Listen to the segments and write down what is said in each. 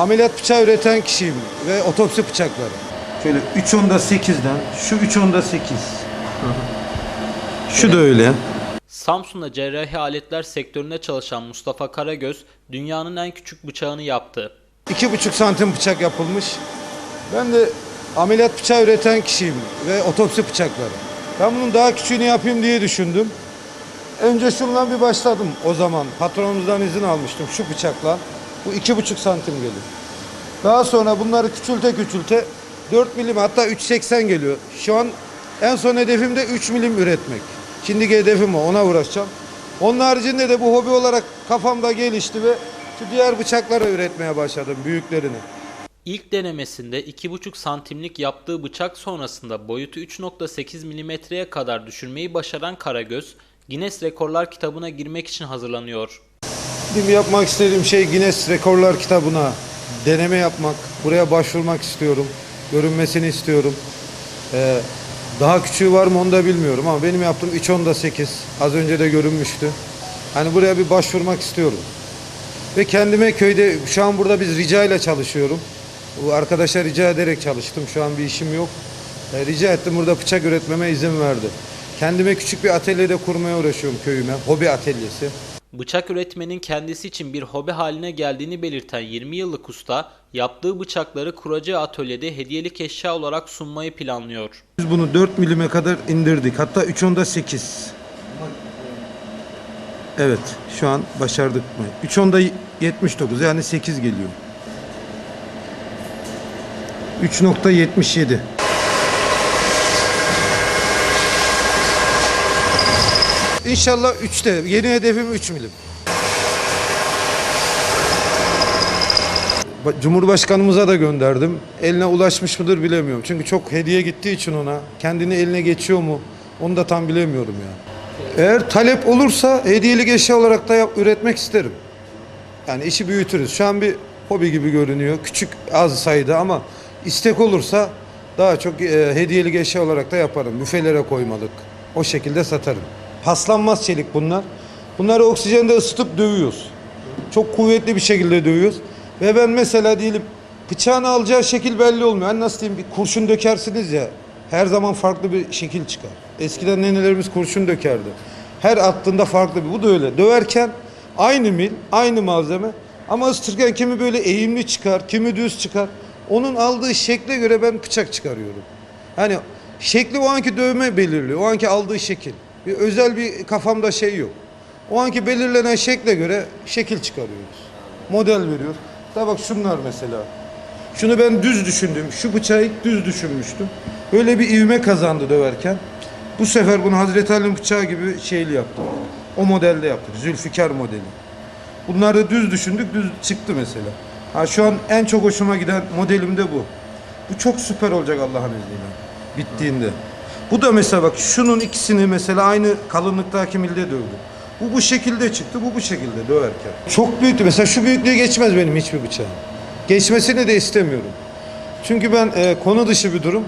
ameliyat bıçağı üreten kişiyim ve otopsi bıçakları. Şöyle 3 onda 8'den, şu 3 onda 8. Şu da öyle. Samsun'da cerrahi aletler sektöründe çalışan Mustafa Karagöz, dünyanın en küçük bıçağını yaptı. 2,5 santim bıçak yapılmış. Ben de ameliyat bıçağı üreten kişiyim ve otopsi bıçakları. Ben bunun daha küçüğünü yapayım diye düşündüm. Önce şundan bir başladım o zaman. Patronumuzdan izin almıştım şu bıçakla. Bu 2,5 santim geliyor. Daha sonra bunları küçülte küçülte 4 milim hatta 3.80 geliyor. Şu an en son hedefim de 3 milim üretmek. Şimdiki hedefim o ona uğraşacağım. Onun haricinde de bu hobi olarak kafamda gelişti ve diğer bıçakları üretmeye başladım büyüklerini. İlk denemesinde 2,5 santimlik yaptığı bıçak sonrasında boyutu 3.8 milimetreye kadar düşürmeyi başaran Karagöz, Guinness Rekorlar kitabına girmek için hazırlanıyor. Benim yapmak istediğim şey Guinness Rekorlar kitabına deneme yapmak. Buraya başvurmak istiyorum. Görünmesini istiyorum. Ee, daha küçüğü var mı onu da bilmiyorum ama benim yaptığım 3 onda 8. Az önce de görünmüştü. Hani buraya bir başvurmak istiyorum. Ve kendime köyde şu an burada biz rica ile çalışıyorum. Bu arkadaşa rica ederek çalıştım. Şu an bir işim yok. E, rica ettim burada bıçak üretmeme izin verdi. Kendime küçük bir atölyede kurmaya uğraşıyorum köyüme. Hobi atölyesi. Bıçak üretmenin kendisi için bir hobi haline geldiğini belirten 20 yıllık usta, yaptığı bıçakları kuracağı atölyede hediyelik eşya olarak sunmayı planlıyor. Biz bunu 4 milime kadar indirdik. Hatta 3 onda 8. Evet şu an başardık mı? 3 onda 79 yani 8 geliyor. 3.77. İnşallah 3'te. Yeni hedefim 3 milim. Ba- Cumhurbaşkanımıza da gönderdim. Eline ulaşmış mıdır bilemiyorum. Çünkü çok hediye gittiği için ona. Kendini eline geçiyor mu? Onu da tam bilemiyorum ya. Eğer talep olursa hediyelik eşya olarak da yap- üretmek isterim. Yani işi büyütürüz. Şu an bir hobi gibi görünüyor. Küçük az sayıda ama istek olursa daha çok e, hediyelik eşya olarak da yaparım. Büfelere koymalık. O şekilde satarım. Paslanmaz çelik bunlar. Bunları oksijende ısıtıp dövüyoruz. Çok kuvvetli bir şekilde dövüyoruz. Ve ben mesela diyelim bıçağını alacağı şekil belli olmuyor. Hani nasıl diyeyim bir kurşun dökersiniz ya her zaman farklı bir şekil çıkar. Eskiden nenelerimiz kurşun dökerdi. Her attığında farklı bir. Bu da öyle. Döverken aynı mil, aynı malzeme ama ısıtırken kimi böyle eğimli çıkar, kimi düz çıkar. Onun aldığı şekle göre ben bıçak çıkarıyorum. Hani şekli o anki dövme belirliyor. O anki aldığı şekil. Bir özel bir kafamda şey yok. O anki belirlenen şekle göre şekil çıkarıyoruz. Model veriyoruz. Tabi bak şunlar mesela. Şunu ben düz düşündüm. Şu bıçağı ilk düz düşünmüştüm. Böyle bir ivme kazandı döverken. Bu sefer bunu Hazreti Ali'nin bıçağı gibi şeyli yaptık. O modelde yaptık. Zülfikar modeli. Bunları düz düşündük, düz çıktı mesela. Ha şu an en çok hoşuma giden modelim de bu. Bu çok süper olacak Allah'ın izniyle. Bittiğinde. Bu da mesela bak şunun ikisini mesela aynı kalınlıktaki milde dövdüm. Bu bu şekilde çıktı, bu bu şekilde döverken. Çok büyüktü. Mesela şu büyüklüğe geçmez benim hiçbir bıçağım. Geçmesini de istemiyorum. Çünkü ben e, konu dışı bir durum.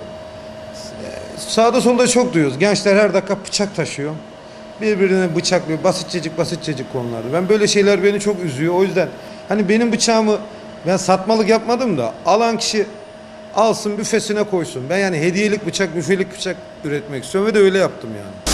E, sağda solda çok duyuyoruz. Gençler her dakika bıçak taşıyor. Birbirine bıçaklıyor. Basitçecik basitçecik konularda. Ben böyle şeyler beni çok üzüyor. O yüzden hani benim bıçağımı ben satmalık yapmadım da alan kişi alsın büfesine koysun. Ben yani hediyelik bıçak, büfelik bıçak üretmek istiyorum ve de öyle yaptım yani.